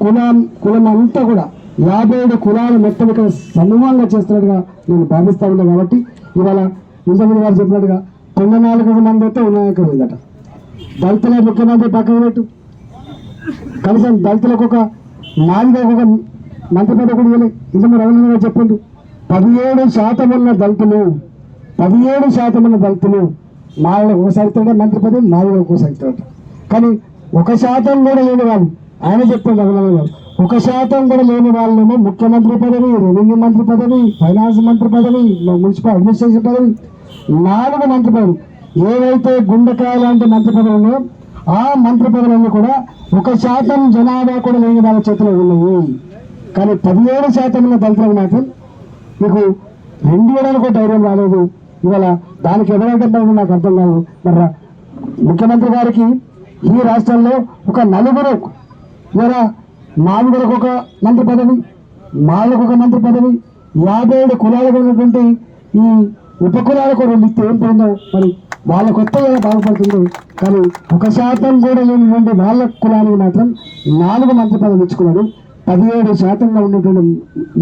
కులా కులం అంతా కూడా యాభై ఏడు కులాలు మొత్తం ఇక్కడ సమూహంగా చేస్తున్నట్టుగా నేను భావిస్తా ఉన్నా కాబట్టి ఇవాళ ఇంతమంది గారు చెప్పినట్టుగా తొంభై నాలుగు మంది అయితే ఉన్నాయక పోయిందట దళితుల ముఖ్యమంత్రి పక్కన పెట్టు. కనీసం దళితులకు ఒక నాలుగు ఒక మంత్రి పద కూడా ఇవ్వలే. ఇంతమంది రవీంద్ర గారు చెప్పిండు పదిహేడు శాతం ఉన్న దళితులు పదిహేడు శాతం ఉన్న దళితులు నాలుగు ఒకసారి మంత్రి పదవి నాలుగు ఒకసారి ఇస్తాడట. కానీ ఒక శాతం కూడా లేని వాళ్ళు ఆయన చెప్తాడు రఘునాథ్ ఒక శాతం కూడా లేని వాళ్ళేమో ముఖ్యమంత్రి పదవి రెవెన్యూ మంత్రి పదవి ఫైనాన్స్ మంత్రి పదవి మున్సిపల్ అడ్మినిస్ట్రేషన్ పదవి నాలుగు మంత్రి పదవి. ఏవైతే గుండెకాయ లాంటి మంత్రి పదవులు ఆ మంత్రి పదవులన్నీ కూడా ఒక శాతం జనాభా కూడా లేని వాళ్ళ చేతిలో ఉన్నాయి. కానీ పదిహేడు శాతం దళితులకు మాత్రం మీకు రెండు వేలకు ధైర్యం రాలేదు. ఇవాళ దానికి ఎవరైతే నాకు అర్థం కాదు. మరి ముఖ్యమంత్రి గారికి ఈ రాష్ట్రంలో ఒక నలుగురు ఇవాళ నాలుగులకు ఒక మంత్రి పదవి మాలకు ఒక మంత్రి పదవి యాభై ఏడు కులాలకు ఉన్నటువంటి ఈ ఉప కులాలకు రెండు ఇస్తే ఏం పోయిందో మరి వాళ్ళ కొత్తగా ఎలా బాగుపడుతుంది? కానీ ఒక శాతం కూడా లేనిటువంటి వాళ్ళ కులానికి మాత్రం నాలుగు మంత్రి పదవి ఇచ్చుకున్నాడు పదిహేడు శాతంగా ఉన్నటువంటి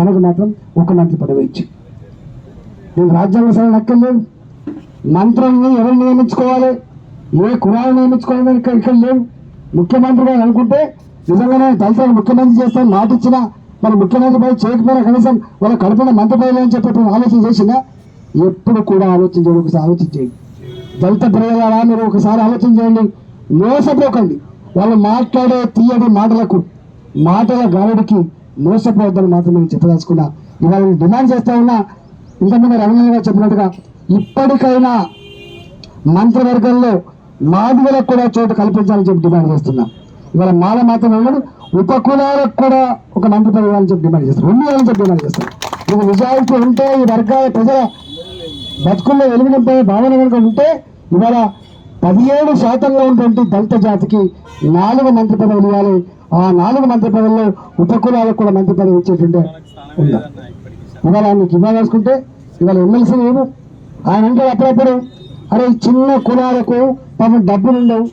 మనకు మాత్రం ఒక మంత్రి పదవి ఇచ్చి. నేను రాజ్యాంగ సభ నక్కర్లేదు. మంత్రుల్ని ఎవరు నియమించుకోవాలి? ఏ కులాలు నియమించుకోవాలని ఇక్కడ ఇక్కడ లేవు. ముఖ్యమంత్రి గారు అనుకుంటే నిజంగానే దళితులు ముఖ్యమంత్రి చేస్తాను మాట ఇచ్చినా మరి ముఖ్యమంత్రి పై చేయకపోయినా కనీసం వాళ్ళ కడుపున మంత్రి పదవి అని చెప్పి ఆలోచన చేసినా ఎప్పుడు కూడా ఆలోచించండి ఒకసారి ఆలోచించేయండి దళిత ప్రజలారా మీరు ఒకసారి ఆలోచన చేయండి. మోసపోకండి. వాళ్ళు మాట్లాడే తీయని మాటలకు మాటల గాలుడికి మోసపోవద్దని మాత్రం నేను చెప్పదలుచుకున్నా. ఇవాళ డిమాండ్ చేస్తా ఉన్నా ఇంతకుముందు రవీంద్ర గారు చెప్పినట్టుగా ఇప్పటికైనా మంత్రివర్గంలో మాదిగలకు కూడా చోటు కల్పించాలని చెప్పి డిమాండ్ చేస్తున్నా. ఇవాళ మాల మాత్రం ఉన్నాడు ఉప కులాలకు కూడా ఒక మంత్రి ఇవ్వాలని చెప్పి డిమాండ్ చేస్తారు. రెండు ఇవ్వాలని చెప్పి డిమాండ్ చేస్తారు. ఇది నిజాయితీ ఉంటే ఈ వర్గాల ప్రజల బతుకుల్లో వెలుగు భావన కనుక ఉంటే ఇవాళ పదిహేడు శాతంలో ఉన్నటువంటి దళిత జాతికి నాలుగు మంత్రి పదవులు ఇవ్వాలి. ఆ నాలుగు మంత్రి పదవుల్లో ఉపకులాలకు కూడా మంత్రి పదవి ఇచ్చేటువంటి ఉందా ఇవాళ మీకు ఇవ్వాలనుకుంటే ఇవాళ ఎమ్మెల్సీ లేదు ఆయన అంటే అప్పుడప్పుడు అరే ఈ చిన్న కులాలకు పాపం డబ్బులు ఉండవు.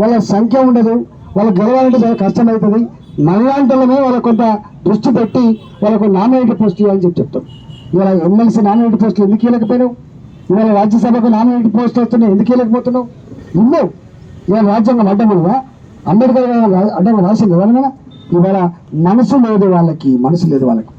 వాళ్ళ సంఖ్య ఉండదు. వాళ్ళు గెలవాలంటే చాలా కష్టమవుతుంది మనలాంటిలోనే వాళ్ళ కొంత దృష్టి పెట్టి వాళ్ళకు నామినేటెడ్ పోస్ట్ ఇవ్వాలని చెప్పి చెప్తాం. ఇవాళ ఎమ్మెల్సీ నామినేటెడ్ పోస్టులు ఎందుకు ఇవ్వలేకపోయినావు? ఇవాళ రాజ్యసభకు నామినేటెడ్ పోస్ట్ వస్తున్నాయి ఎందుకు ఇవ్వలేకపోతున్నావు? ఇవ్వవు ఇవాళ రాజ్యాంగం అడ్డం ఉందా అంబేద్కర్ గారు రా- అడ్డం రాసింది ఎవరైనా ఇవాళ మనసు లేదు వాళ్ళకి మనసు లేదు వాళ్ళకి.